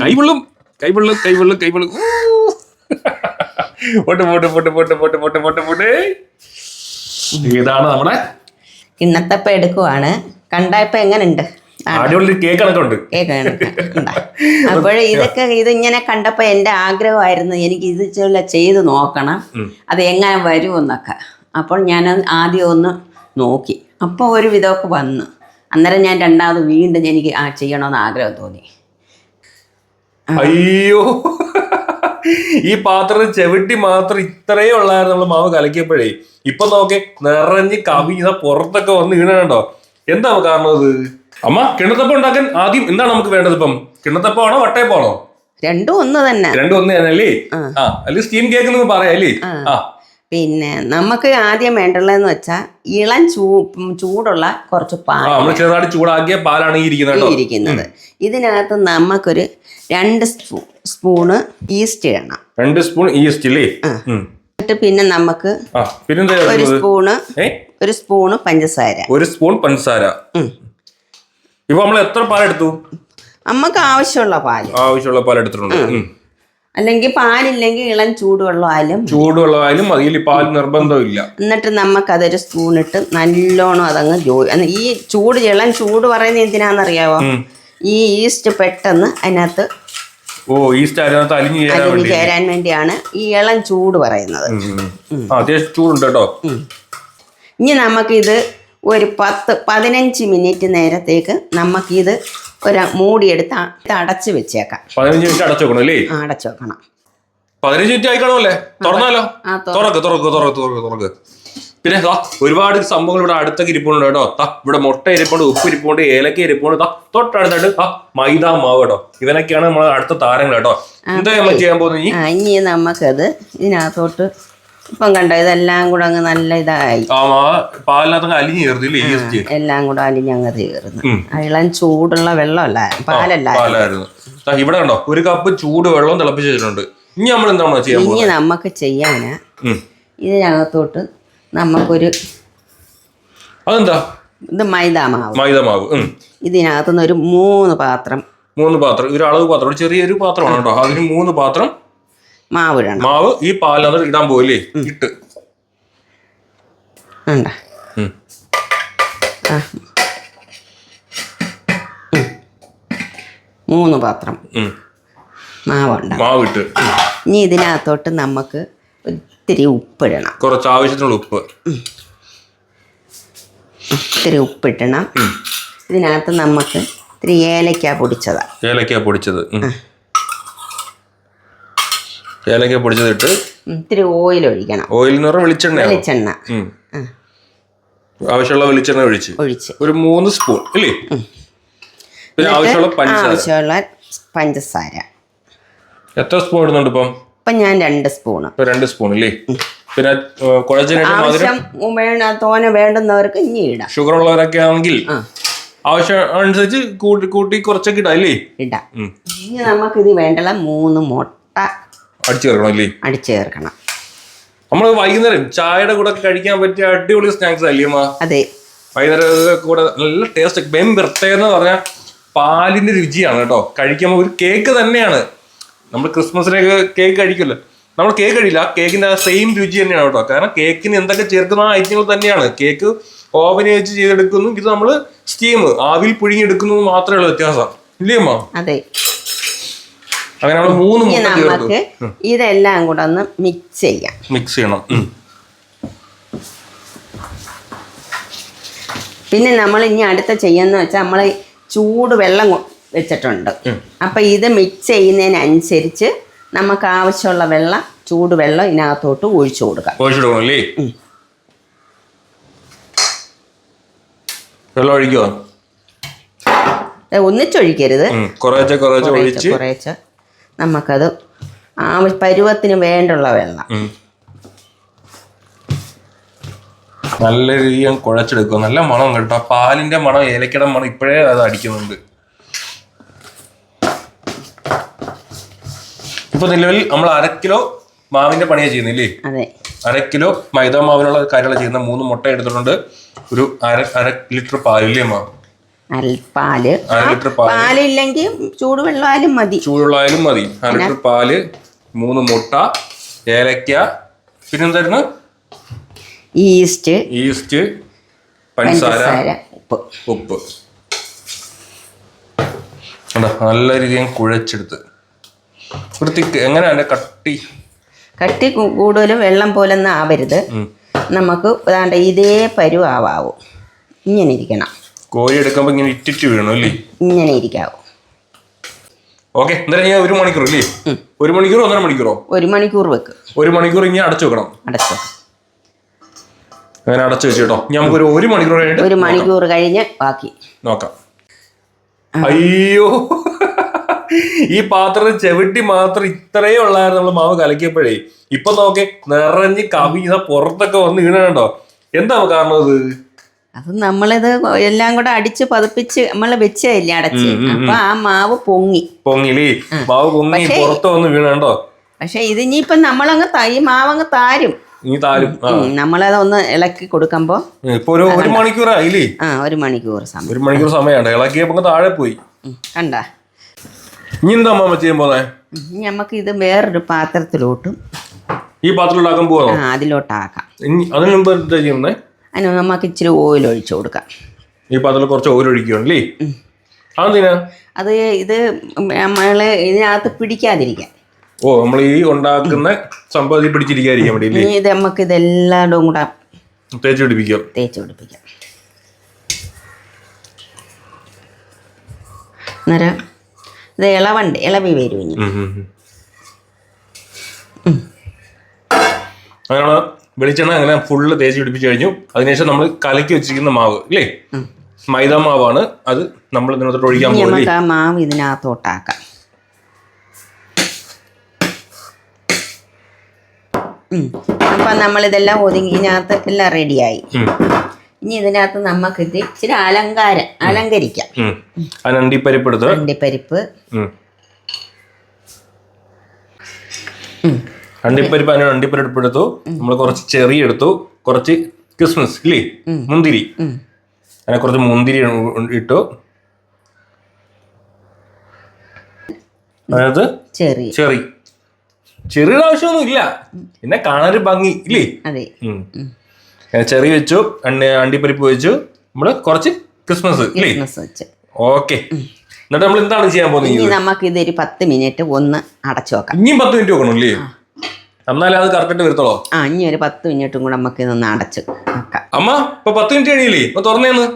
കൈവെള്ളും കൈവെള്ളും കൈവെള്ളും കൈവെള്ളും. പൊട്ട് പൊട്ട് പൊട്ട് പൊട്ട് പൊട്ട് പൊട്ട് പൊട്ട് പോട്ടെ. ഇതാണ് നമ്മുടെ കിണ്ണത്തപ്പ എടുക്കുവാണ്. കണ്ടായപ്പ എങ്ങനെയുണ്ട് അപ്പോൾ ഇതൊക്കെ ഇതിങ്ങനെ കണ്ടപ്പോ എന്റെ ആഗ്രഹമായിരുന്നു എനിക്ക് ഇത് ചില ചെയ്ത് നോക്കണം. അത് എങ്ങനെ വരുമെന്നൊക്കെ. അപ്പോൾ ഞാൻ ആദ്യം ഒന്ന് നോക്കി. അപ്പോൾ ഒരു വിധമൊക്കെ വന്നു. അന്നേരം ഞാൻ രണ്ടാമത് വീണ്ടും എനിക്ക് ആ ചെയ്യണമെന്ന് ആഗ്രഹം തോന്നി. അയ്യോ. ഈ പാത്രം ചെവിട്ടി മാത്രം ഇത്രേ ഉള്ളായിരുന്നു നമ്മൾ മാവ് കലക്കിയപ്പോഴേ. ഇപ്പൊ നോക്കെ നിറഞ്ഞ് കവി പുറത്തൊക്കെ വന്ന് വീണുണ്ടോ എന്താ കാരണം അത്? അമ്മ കിണത്തപ്പം ഉണ്ടാക്കാൻ ആദ്യം എന്താണ് നമുക്ക് വേണ്ടത് ഇപ്പം? കിണ്ണത്തപ്പമാണോ വട്ടയപ്പാണോ രണ്ടും ഒന്ന് തന്നെ. രണ്ടും ഒന്ന് തന്നെ അല്ലേ? ആ. അല്ലെങ്കിൽ സ്റ്റീം കേക്ക് എന്ന് പറയാം അല്ലേ? ആ. പിന്നെ നമുക്ക് ആദ്യം വേണ്ടുള്ളതെന്ന് വെച്ചാൽ ഇളം ചൂ ചൂടുള്ള കുറച്ച് പാൽ ചെറുതായിട്ട് ചൂടാക്കിയ പാലാണ് ഇരിക്കുന്നത് ഇതിനകത്ത് നമുക്കൊരു രണ്ട് സ്പൂ സ്പൂണ് ഈസ്റ്റ് ഇടണം. രണ്ട് സ്പൂൺ ഈസ്റ്റ് ഇല്ലേ? എന്നിട്ട് പിന്നെ നമുക്ക് ഒരു? സ്പൂണ് ഒരു സ്പൂണ് പഞ്ചസാര. ഒരു സ്പൂൺ പഞ്ചസാര. ഇപ്പൊ നമ്മൾ എത്ര പാലെടുത്തു? നമുക്ക് ആവശ്യമുള്ള പാൽ ആവശ്യമുള്ള പാൽ എടുത്തിട്ടുണ്ട്. അല്ലെങ്കിൽ പാലില്ലെങ്കിൽ ഇളം ചൂടുവെള്ളമായാലും ചൂടുവെള്ളമായാലും അതിൽ പാൽ നിർബന്ധമില്ല. എന്നിട്ട് നമുക്കതൊരു സ്പൂണിട്ട് നല്ലോണം അതങ്ങ് ജോലി ഈ ചൂട് ഇളം ചൂട് പറയുന്നത് എന്തിനാണെന്നറിയാവോ? ഈ ഈസ്റ്റ് പെട്ടെന്ന് അതിനകത്ത് ഓ ഈസ്റ്റ് അതിനകത്ത് അലിഞ്ഞു ചേരാൻ അലിഞ്ഞ് ചേരാൻ വേണ്ടിയാണ് ഈ ഇളം ചൂട് പറയുന്നത്. അത്യാവശ്യം ചൂടുണ്ട് കേട്ടോ. ഇനി നമുക്കിത് ഒരു പത്ത് പതിനഞ്ച് മിനിറ്റ് നേരത്തേക്ക് നമുക്കിത് ഒരു മൂടിയെടുത്ത് അടച്ച് വെച്ചേക്കാം. പതിനഞ്ച് മിനിറ്റ് അടച്ചു വെക്കണം അല്ലേ? അടച്ചു വെക്കണം. പതിനഞ്ച് മിനിറ്റ് ആയിക്കണമല്ലേ? തുറന്നാലോ? തുറക്ക് തുറക്ക് തുറക്ക് തുറക്ക് തുറക്ക്. പിന്നെ ദാ ഒരുപാട് സംഭവങ്ങൾ ഇവിടെ അടുത്തൊക്കെ ഇരിപ്പുണ്ട് കേട്ടോ. ദാ ഇവിടെ മുട്ട ഇരിപ്പുണ്ട് ഉപ്പ് ഇരിപ്പുണ്ട് ഏലക്ക ഇരിപ്പുണ്ട്. ദാ തൊട്ടടുത്തായിട്ട് ആ മൈദ മാവ് കേട്ടോ. ഇവനൊക്കെയാണ് നമ്മളെ അടുത്ത താരങ്ങൾ കേട്ടോ. എന്താ നമ്മൾ ചെയ്യാൻ പോകുന്നത് ഇനി നമുക്കത് ഇതിനകത്തോട്ട് ഇപ്പം കണ്ടോ ഇതെല്ലാം കൂടെ അങ്ങ് നല്ല ഇതായി. പാലിനകത്ത് അലിഞ്ഞു ചേർത്തില്ലേ എല്ലാം കൂടെ അലിഞ്ഞങ്ങ് തീർന്നു ഉം. ആ ഇളം ചൂടുള്ള വെള്ളമല്ല പാലല്ല പാലായിരുന്നു. ദാ ഇവിടെ കണ്ടോ ഒരു കപ്പ് ചൂട് വെള്ളം തിളപ്പിച്ച് വെച്ചിട്ടുണ്ട്. ഇനി നമ്മൾ എന്താണോ ചെയ്യാൻ ഇനി നമുക്ക് ചെയ്യാന് ഇത് ഇതിനകത്തോട്ട് നമുക്കൊരു അതെന്താ? ഇത് മൈദാമാവ്. മൈദാമാവ് മൈദ മാവ് ഉം. ഇതിനകത്തുനിന്ന് ഒരു മൂന്ന് പാത്രം മൂന്ന് പാത്രം ഒരു അളവ് പാത്രം ചെറിയൊരു പാത്രമാണ് കേട്ടോ. അതിന് മൂന്ന് പാത്രം മാവ് ഇടണം. മാവ് ഈ പാലിനകത്ത് ഇടാൻ പോയില്ലേ ഇട്ട്. മൂന്ന് പാത്രം. മാവുണ്ട്. മാവ് ഇട്ട് ഇനി ഇതിനകത്തോട്ട് നമുക്ക് ഒത്തിരി ഉപ്പിടണം. കുറച്ച് ആവശ്യത്തിനുള്ള ഉപ്പ് ഒത്തിരി ഉപ്പിടണം ഇതിനകത്ത് നമുക്ക് ഇത്തിരി ഏലക്ക പൊടിച്ചതാ. ഏലക്ക പൊടിച്ചത്. ഏലക്ക പൊടിച്ചതിട്ട് ഇത്തിരി ഓയിൽ ഒഴിക്കണം. ഓയിൽ എന്ന് പറഞ്ഞാൽ വെളിച്ചെണ്ണ. വെളിച്ചെണ്ണ. ആവശ്യമുള്ള വെളിച്ചെണ്ണ ഒഴിച്ച്. ഒഴിച്ച്. ഒരു മൂന്ന് സ്പൂൺ അല്ലേ? പിന്നെ ആവശ്യമുള്ള പഞ്ചസാര. ആവശ്യമുള്ള പഞ്ചസാര. എത്ര സ്പൂൺ ഇടുന്നുണ്ട് ഇപ്പം? ഇപ്പം ഞാൻ രണ്ട് സ്പൂൺ ഇപ്പൊ രണ്ട് സ്പൂൺ അല്ലേ പിന്നെ വേണ്ട തോനെ വേണ്ടുന്നവർക്ക് ഇനി ഇടാം. ഷുഗർ ഉള്ളവരൊക്കെ ആണെങ്കിൽ ആവശ്യമനുസരിച്ച് ആവശ്യം അനുസരിച്ച് കൂട്ടി കൂട്ടി കുറച്ചൊക്കെ ഇടാം അല്ലേ? ഇടാം. ഇനി നമുക്ക് ഇത് വേണ്ടല്ല മൂന്ന് മുട്ട അടിച്ചു ചേർക്കണം അല്ലേ? അടിച്ചു ചേർക്കണം നമ്മൾ വൈകുന്നേരം ചായയുടെ കൂടെ കഴിക്കാൻ പറ്റിയ അടിപൊളി സ്നാക്സ് അല്ലേ അമ്മ? അതെ. വൈകുന്നേരം കൂടെ നല്ല ടേസ്റ്റ് മെയിൻ പ്രത്യേകത എന്ന് പറഞ്ഞാൽ പാലിന്റെ രുചിയാണ് കേട്ടോ. കഴിക്കുമ്പോൾ ഒരു കേക്ക് തന്നെയാണ്. നമ്മൾ ക്രിസ്മസിനൊക്കെ കേക്ക് കഴിക്കില്ല നമ്മൾ കേക്ക് കഴിയില്ല ആ കേക്കിന്റെ ആ സെയിം രുചി തന്നെയാണ് കേട്ടോ. കാരണം കേക്കിന് എന്തൊക്കെ ചേർക്കുന്ന ആ ഐറ്റങ്ങൾ തന്നെയാണ്. കേക്ക് ഓവൻ വെച്ച് ചെയ്തെടുക്കുന്നു ഇത് നമ്മൾ സ്റ്റീം ആവിൽ പുഴുങ്ങിയെടുക്കുന്നു മാത്രമേ ഉള്ളൂ വ്യത്യാസം. ഇല്ലേ അമ്മ? അതെ. അങ്ങനെ നമ്മൾ മൂന്ന് ഇനി മുട്ട ചേർത്തു നമുക്ക് ഇതെല്ലാം കൂടെ ഒന്ന് മിക്സ് ചെയ്യാം. മിക്സ് ചെയ്യണം. ഉം. പിന്നെ നമ്മൾ ഇനി അടുത്ത ചെയ്യുന്ന വെച്ചാൽ നമ്മൾ ചൂട് വെള്ളം കൊ- വെച്ചിട്ടുണ്ട്. അപ്പം ഇത് മിക്സ് ചെയ്യുന്നതിനനുസരിച്ച് നമുക്ക് ആവശ്യമുള്ള വെള്ളം ചൂട് വെള്ളം ഇതിനകത്തോട്ട് ഒഴിച്ചു കൊടുക്കാം. ഒഴിച്ചിടണം അല്ലേ? വെള്ളം ഒഴിക്കുമോ ഏ, ഒന്നിച്ചൊഴിക്കരുത്. കുറേച്ചെ കുറേശ്ശെ ഒഴിച്ച് കുറേശ്ശെ നമുക്കത് ആവശ്യ പരുവത്തിന് വേണ്ടുള്ള വെള്ളം. നല്ല രീതിയിൽ കുഴച്ചെടുക്കും നല്ല മണം കേട്ടോ. പാലിന്റെ മണം ഏലക്കട മണം ഇപ്പോഴേ അത് അടിക്കുന്നുണ്ട്. ഇപ്പൊ നിലവിൽ നമ്മൾ അര കിലോ മാവിന്റെ പണിയാ ചെയ്യുന്നില്ലേ? അതെ. അര കിലോ മൈദ മാവിനുള്ള കാര്യങ്ങൾ ചെയ്യുന്ന മൂന്ന് മുട്ട എടുത്തിട്ടുണ്ട്. ഒരു അര അര ലിറ്റർ പാലില്ലേ മാവ്. പാൽ. പാലില്ലെങ്കിൽ ചൂടുവെള്ളമായാലും മതി. ചൂടുവെള്ളായാലും മതി. അര ലിറ്റർ പാൽ മൂന്ന് മുട്ട ഏലക്ക പിന്നെന്തായിരുന്നു? ഈസ്റ്റ്. ഈസ്റ്റ് പഞ്ചസാര ഉപ്പ്. ഉപ്പ്. നല്ല രീതിയിൽ കുഴച്ചെടുത്ത്. വൃത്തിക്ക് എങ്ങനെയാണ് കട്ടി. കട്ടി കൂടുതലും വെള്ളം പോലൊന്നും ആവരുത്. നമുക്ക് ഇതേ പരുവാവും ഇങ്ങനെ ഇരിക്കണം. കോരി എടുക്കുമ്പോൾ ഇങ്ങനെ ഇറ്റിറ്റ് വീണു അല്ലേ? ഇങ്ങനെ ഇരിക്കാവോ. ഓക്കെ എന്തായാലും ഞാൻ ഒരു മണിക്കൂർ അല്ലേ ഒരു മണിക്കൂർ ഒന്നര മണിക്കൂറോ? ഒരു മണിക്കൂർ വെക്ക്. ഒരു മണിക്കൂർ ഇങ്ങനെ അടച്ചു വെക്കണം. അടച്ചു. അങ്ങനെ അടച്ചു വെച്ച് കേട്ടോ. നമുക്ക് ഒരു ഒരു മണിക്കൂർ കഴിഞ്ഞിട്ട് ഒരു മണിക്കൂർ കഴിഞ്ഞ് ബാക്കി. നോക്കാം. അയ്യോ. ഈ പാത്രം ചെവിട്ടി മാത്രം ഇത്രയേ ഉള്ളായിരുന്നു നമ്മൾ മാവ് കലക്കിയപ്പോഴേ. ഇപ്പൊ നോക്കേ നിറഞ്ഞ് കവിത പുറത്തൊക്കെ വന്ന് വീണുണ്ടോ എന്താ കാരണം ഇത് അത് നമ്മളിത് എല്ലാം കൂടെ അടിച്ച് പതിപ്പിച്ച് നമ്മൾ വെച്ചതല്ലേ അടച്ച്. അപ്പൊ ആ മാവ് പൊങ്ങി. പൊങ്ങിലേ മാവ് പൊങ്ങി പുറത്ത് വന്ന് വീണുണ്ടോ പക്ഷെ ഇതിനിപ്പം നമ്മളങ്ങ് തൈ ഈ മാവങ്ങ് താരും. നമ്മളതൊന്ന് നമ്മളത് ഒന്ന് ഇളക്കി കൊടുക്കുമ്പോ ഇപ്പൊ ഒരു ഒരു മണിക്കൂറായില്ലേ ആ ഒരു മണിക്കൂർ സമയം. ഒരു മണിക്കൂർ സമയമുണ്ട്. ഇളക്കിയപ്പോ താഴെ പോയി. കണ്ട. ഇനി എന്താ അമ്മ ചെയ്യാൻ പോന്നെ? നമുക്ക് ഇത് വേറൊരു പാത്രത്തിലോട്ടും ഈ പാത്രത്തിലോട്ടാക്കാൻ ആ അതിലോട്ടാക്കാം. അതിന് മുമ്പ് എന്താ ചെയ്യുന്നത് അതിന് നമുക്ക് ഇച്ചിരി ഓയിൽ ഒഴിച്ചു കൊടുക്കാം. ഈ അതിൽ കുറച്ച് ഓയിൽ ഒഴിക്കുകയാണല്ലേ അതെന്തിനാ? അത് ഇത് നമ്മളെ ഇതിനകത്ത് പിടിക്കാതിരിക്കാൻ. ഓ നമ്മൾ ഈ ഉണ്ടാക്കുന്ന സംഭവം പിടിച്ചിരിക്കാതിരിക്കാൻ വേണ്ടി ഇത് നമുക്ക് ഇതെല്ലാം കൂടെ തേച്ച് പിടിപ്പിക്കാം. തേച്ച് പിടിപ്പിക്കാം. അന്നേരം ഇത് ഇളവണ്ട് ഇളവി വരും ഇനി വെളിച്ചെണ്ണ അങ്ങനെ ഫുള്ള് തേച്ച് പിടിപ്പിച്ച് കഴിഞ്ഞു. അതിനുശേഷം നമ്മൾ കലക്കി വെച്ചിരിക്കുന്ന മാവ് ഇല്ലേ? മൈദ മാവാണ്. അത് നമ്മൾ ഇതിനകത്തോട്ട് ഒഴിക്കാൻ പോകുന്നത് മാവ് ഇതിനകത്തോട്ടാക്കാം. അപ്പം നമ്മളിതെല്ലാം ഒതുങ്ങി ഇതിനകത്ത് എല്ലാം റെഡിയായി ഇനി ഇതിനകത്ത് നമുക്ക് ഇത് ഇച്ചിരി അലങ്കാരം അലങ്കരിക്കാം. അണ്ടിപ്പരിപ്പ് എടുത്ത് അണ്ടിപ്പരിപ്പ്. അണ്ടിപ്പരിപ്പ് അതിന് അണ്ടിപ്പരിപ്പ് എടുത്തു നമ്മൾ കുറച്ച് ചെറി എടുത്തു. കുറച്ച് ക്രിസ്മസ് ഇല്ലേ? മുന്തിരി. അങ്ങനെ കുറച്ച് മുന്തിരി ഇട്ടു. അതായത് ചെറിയ ചെറി. ചെറിയുടെ ആവശ്യമൊന്നും ഇല്ല. പിന്നെ കാണാൻ ഭംഗി ഇല്ലേ? ചെറി വെച്ചു അണ്ടി അണ്ടിപ്പരിപ്പ് വെച്ചു. നമ്മൾ കുറച്ച് ക്രിസ്മസ് ഇല്ലേ? ഓക്കെ. എന്നിട്ട് നമ്മൾ എന്താണ് ചെയ്യാൻ പോകുന്നത് നമുക്ക് ഇതൊരു പത്ത് മിനിറ്റ് ഒന്ന് അടച്ചു വെക്കാം. ഇനിയും പത്ത് മിനിറ്റ് വെക്കണം അല്ലേ എന്നാലേ അത് കറക്റ്റ് വരത്തോളോ ആ ഇനി ഒരു പത്ത് മിനിറ്റും കൂടെ നമുക്ക് ഇതൊന്ന് അടച്ച് വെക്കാം അമ്മ ഇപ്പൊ പത്ത് മിനിറ്റ് കഴിയില്ലേ ഇപ്പൊ തുറന്നേന്ന്.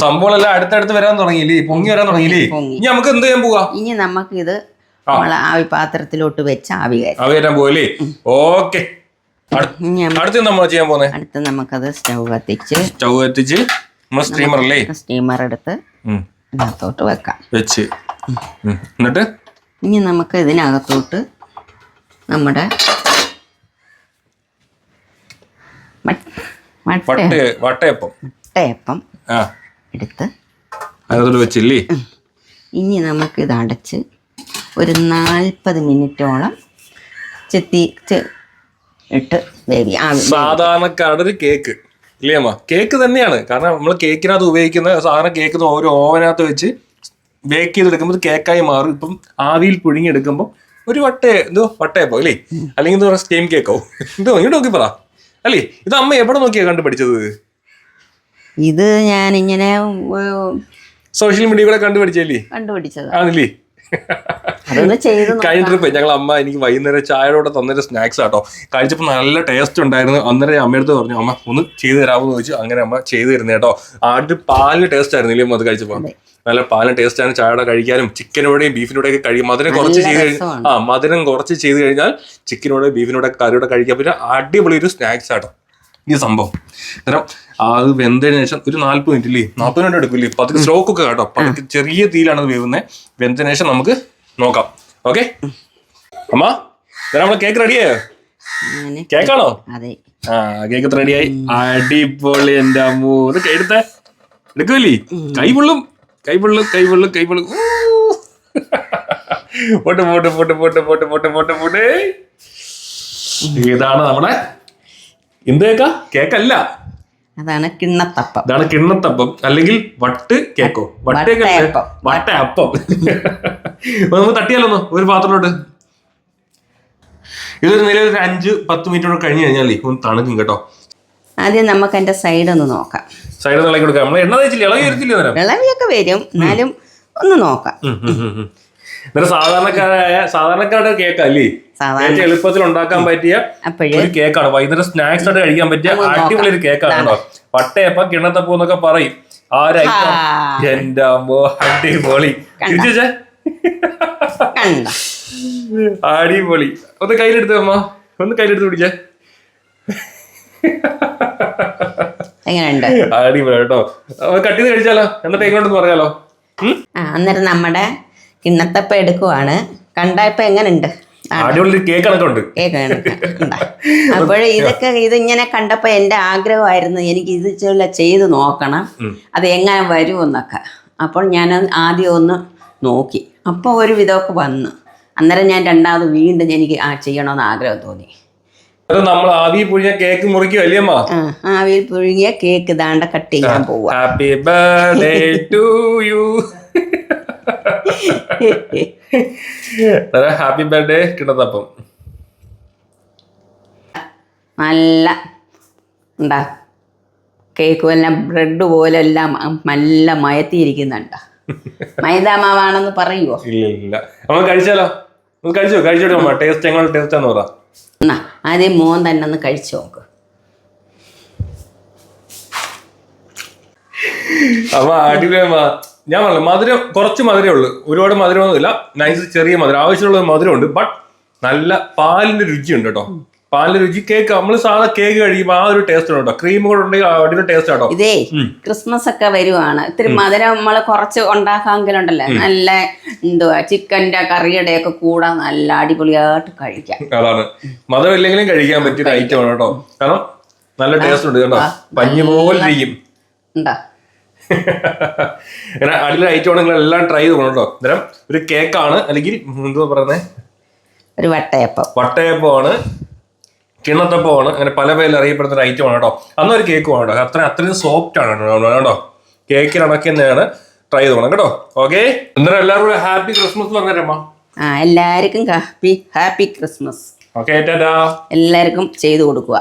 സംഭവം എല്ലാം അടുത്തടുത്ത് വരാൻ തുടങ്ങിയില്ലേ? പൊങ്ങി വരാൻ തുടങ്ങിയില്ലേ? പൊങ്ങി. ഇനി നമുക്ക് എന്ത് ചെയ്യാൻ പോവാ? ഇനി നമുക്കിത് നമ്മൾ ആവി പാത്രത്തിലോട്ട് വെച്ച് ആവി കയറ്റാം. അവ വരാൻ പോവല്ലേ? ഓക്കെ. ഇനി നമ്മ- അടുത്ത് നമ്മൾ ചെയ്യാൻ പോന്നെ? അടുത്ത് നമുക്കത് സ്റ്റൗ കത്തിച്ച് സ്റ്റൗ എത്തിച്ച് നമ്മൾ സ്റ്റീമർ അല്ലേ? സ്റ്റീമർ എടുത്ത് ഉം. ഇതിനകത്തോട്ട് വെക്കാം. വെച്ച്. ഉം. എന്നിട്ട്? ഇനി നമുക്ക് ഇതിനകത്തോട്ട് നമ്മുടെ വട്ടയപ്പം. മുട്ടയപ്പം ആ. എടുത്ത് അതിനകത്തോട്ട് വെച്ചില്ലേ? ഇനി നമുക്കിത് അടച്ച് ഒരു നാൽപ്പത് മിനിറ്റോളം ചെത്തി ഇട്ട് വേവി സാധാരണക്കാരുടെ കേക്ക്. ഇല്ലേ അമ്മ? കേക്ക് തന്നെയാണ്. കാരണം നമ്മൾ കേക്കിനകത്ത് ഉപയോഗിക്കുന്ന സാധാരണ കേക്ക് ഓരോ ഓവനകത്ത് വെച്ച് ബേക്ക് ചെയ്തെടുക്കുമ്പോൾ കേക്കായി മാറും. ഇപ്പം ആവിയിൽ പുഴുങ്ങിയെടുക്കുമ്പോൾ ഒരു വട്ടേ എന്തോ വട്ടയപ്പോ അല്ലേ? അല്ലെങ്കിൽ എന്താ പറയുക സ്റ്റെയിം കേക്കോ എന്തോ ഇങ്ങോട്ട് നോക്കി പറ. അല്ലേ? ഇത് അമ്മ എവിടെ നോക്കിയാ കണ്ടുപിടിച്ചത്? ഇത് ഞാൻ ഇങ്ങനെ സോഷ്യൽ മീഡിയ കൂടെ കണ്ടുപിടിച്ചല്ലേ കണ്ടുപിടിച്ചത്. ആണല്ലേ? കഴിഞ്ഞ ട്രിപ്പ് ഞങ്ങൾ അമ്മ എനിക്ക് വൈകുന്നേരം ചായയോടെ തന്നൊരു സ്നാക്സ് ആട്ടോ. കഴിച്ചപ്പോൾ നല്ല ടേസ്റ്റ് ഉണ്ടായിരുന്നു. അന്നേരം അമ്മയടുത്ത് പറഞ്ഞു അമ്മ ഒന്ന് ചെയ്തു തരാമെന്ന് ചോദിച്ചു. അങ്ങനെ അമ്മ ചെയ്തു തരുന്നേ കേട്ടോ ആദ്യം പാലിന് ടേസ്റ്റ് ആയിരുന്നില്ലേ അമ്മ അത്. കഴിച്ചപ്പോൾ നല്ല പാലിന് ടേസ്റ്റ് ആണ്. ചായയുടെ കഴിക്കാനും ചിക്കനോടെയും ബീഫിനോടെയും ഒക്കെ കഴിക്കും. മധുരം കുറച്ച് ചെയ്ത് കഴിഞ്ഞാൽ ആ മധുരം കുറച്ച് ചെയ്ത് കഴിഞ്ഞാൽ ചിക്കനോടെ ബീഫിനോടെ കറിയോടെ കഴിക്കാൻ പറ്റുന്ന അടിപൊളി ഒരു സ്നാക്സ് ആട്ടോ. ഈ സംഭവം. അന്നേരം അത് വെന്തതിന് ശേഷം ഒരു നാല്പത് മിനിറ്റ് ഇല്ലേ? നാൽപ്പത് മിനിറ്റ് എടുക്കില്ലേ? പതുക്കെ സ്ട്രോക്ക് ഒക്കെ കേട്ടോ. പതുക്കെ ചെറിയ തീയിലാണ് വേവുന്നത് വെന്തതിന് ശേഷം നമുക്ക് നോക്കാം. ഓക്കെ അമ്മ നമ്മളെ കേക്ക് റെഡിയായോ കേക്കാണോ ആ കേക്ക് റെഡിയായി അടിപൊളി എന്റെ അമ്മൂ. ഇത് എടുത്തേ. എടുക്കൂലേ കൈപൊള്ളും കൈപൊള്ളും കൈപൊള്ളും. പോട്ട് pot pot pot pot pot പോട്ട്. പോട്ടെ ഇതാണ് നമ്മുടെ എന്ത് കേക്കാ കേക്കല്ല. അതാണ് കിണ്ണത്തപ്പം. ഇതാണ് കിണ്ണത്തപ്പം. അല്ലെങ്കിൽ വട്ട് കേക്കോ? വട്ടയൊക്കെ വട്ടയപ്പം. വട്ട അപ്പം നമുക്ക് തട്ടിയാലോന്നോ ഒരു പാത്രത്തിലോട്ട്. ഇതൊരു നിലയിൽ ഒരു അഞ്ച് പത്ത് മിനിറ്റ് കൂടെ കഴിഞ്ഞ് കഴിഞ്ഞാൽ ഒന്ന് തണുക്കും കേട്ടോ. ആദ്യം നമുക്ക് അതിന്റെ സൈഡ് ഒന്ന് നോക്കാം. സൈഡ് ഇളക്കി കൊടുക്കാം. നമ്മൾ എണ്ണ തേച്ചില്ല? ഇളകി വരത്തില്ലേ നേരം വിളവിയൊക്കെ വരും. എന്നാലും ഒന്ന് നോക്കാം. എന്നിട്ട് സാധാരണക്കാരായ സാധാരണക്കാരുടെ കേക്ക് അല്ലേ? ഏറ്റവും എളുപ്പത്തിൽ ഉണ്ടാക്കാൻ പറ്റിയ ഒരു കേക്കാണ് വൈകുന്നേരം സ്നാക്സ് ആയിട്ട് കഴിക്കാൻ പറ്റിയ അടിപൊളി ഒരു കേക്കാണ് കേട്ടോ. പട്ടയപ്പ കിണത്തപ്പൂന്നൊക്കെ പറയും. ആരായി. എന്റെ അമ്മോ അടിപൊളി. തിരിച്ചേ അടിപൊളി. ഒന്ന് കയ്യിലെടുത്ത് അമ്മ. ഒന്ന് കയ്യിലെടുത്ത് പിടിച്ചേ. അടിപൊളി കേട്ടോ. കട്ടിന്ന് കട്ട് ചെയ്ത് കഴിച്ചാലോ? എന്നിട്ട് എങ്ങോട്ടെന്ന് പറയാലോ? അന്നേരം നമ്മുടെ കിണ്ണത്തപ്പം എടുക്കുവാണ്. കണ്ടപ്പോൾ എങ്ങനെയുണ്ട് അപ്പോൾ ഇതൊക്കെ ഇതിങ്ങനെ കണ്ടപ്പോൾ എന്റെ ആഗ്രഹമായിരുന്നു എനിക്ക് ഇത് ചില ചെയ്ത് നോക്കണം. അത് എങ്ങനെ വരുമെന്നൊക്കെ അപ്പോൾ ഞാൻ ആദ്യം ഒന്ന് നോക്കി. അപ്പോൾ ഒരു വിധമൊക്കെ വന്നു. അന്നേരം ഞാൻ രണ്ടാമത് വീണ്ടും എനിക്ക് ആ ചെയ്യണമെന്ന് ആഗ്രഹം തോന്നി. നമ്മൾ ആദ്യം പുഴിഞ്ഞ കേക്ക് മുറിക്കും അല്ലേ അമ്മ? ആ ആവിയിൽ പുഴുങ്ങിയ കേക്ക് ദാണ്ട കട്ട് ചെയ്യാൻ പോവാ. Happy birthday to you. Happy birthday കിട്ടുന്നപ്പം നല്ല ഉണ്ടാ കേക്ക് എല്ലാം ബ്രെഡ് പോലെ എല്ലാം നല്ല മയത്തിയിരിക്കുന്നുണ്ട. മൈദാമാവാണെന്ന് പറയുമോ ഇല്ല ഇല്ല നമ്മൾ കഴിച്ചാലോ കഴിച്ചോ? കഴിച്ചോട്ടെ അമ്മ. ടേസ്റ്റ് എങ്ങനെ ടേസ്റ്റ് ആണെന്ന് പറ. എന്നാ ആദ്യം മോൻ തന്നെ ഒന്ന് കഴിച്ചു നോക്ക്. അമ്മ അടിപൊളി അമ്മ. ഞാൻ പറഞ്ഞു മധുരം കുറച്ച് മധുരമേ ഉള്ളൂ. ഒരുപാട് മധുരമൊന്നുമില്ല നൈസ് ചെറിയ മധുരം. ആവശ്യമുള്ള മധുരമുണ്ട്. ബട്ട് നല്ല പാലിന്റെ രുചിയുണ്ട് കേട്ടോ. പാലിന്റെ രുചി കേക്ക് നമ്മൾ സാധാ കേക്ക് കഴിക്കുമ്പോൾ ആ ഒരു ടേസ്റ്റ് ഉണ്ട്? കേട്ടോ ക്രീം കൂടെ ഉണ്ടെങ്കിൽ അടിപൊളി ടേസ്റ്റ് കേട്ടോ. ഇതേ ക്രിസ്മസ് ഒക്കെ വരുവാണ്. ഇത്തിരി മധുരം നമ്മൾ കുറച്ച് ഉണ്ടാക്കാമെങ്കിലുണ്ടല്ലോ? നല്ല എന്തുവാ ചിക്കന്റെ കറിയുടെ ഒക്കെ കൂടെ നല്ല അടിപൊളിയായിട്ട് കഴിക്കാം. അതാണ്. മധുരം ഇല്ലെങ്കിലും കഴിക്കാൻ പറ്റിയ ഐറ്റം ആണ് കേട്ടോ. കാരണം നല്ല ടേസ്റ്റ് ഉണ്ട് കേട്ടോ. പഞ്ഞി പോലെ ഇരിക്കും. ഉണ്ടോ? അങ്ങനെ അടിയിൽ ഐറ്റം നിങ്ങൾ എല്ലാം ട്രൈ ചെയ്ത് കേട്ടോ അന്നേരം ഒരു കേക്കാണ് അല്ലെങ്കിൽ എന്തുവാ പറയുന്നത് ഒരു വട്ടയപ്പം. വട്ടയപ്പമാണ് കിണ്ണത്തപ്പമാണ് അങ്ങനെ പല പേരിൽ അറിയപ്പെടുന്ന ഒരു ഐറ്റം ആണ് കേട്ടോ അന്ന് ഒരു കേക്ക് വേണം കേട്ടോ അത്ര അത്രയും സോഫ്റ്റ് ആണ് കേട്ടോ കേക്കിൽ അടക്കുന്നതാണ് ട്രൈ ചെയ്ത് പോകണം കേട്ടോ ഓക്കെ അന്നേരം എല്ലാവരും കൂടെ ഹാപ്പി ക്രിസ്മസ് പറഞ്ഞേരമ്മ ആ എല്ലാവർക്കും ഹാപ്പി ഹാപ്പി ക്രിസ്മസ് ഓക്കെ എല്ലാവർക്കും ചെയ്തു കൊടുക്കുക.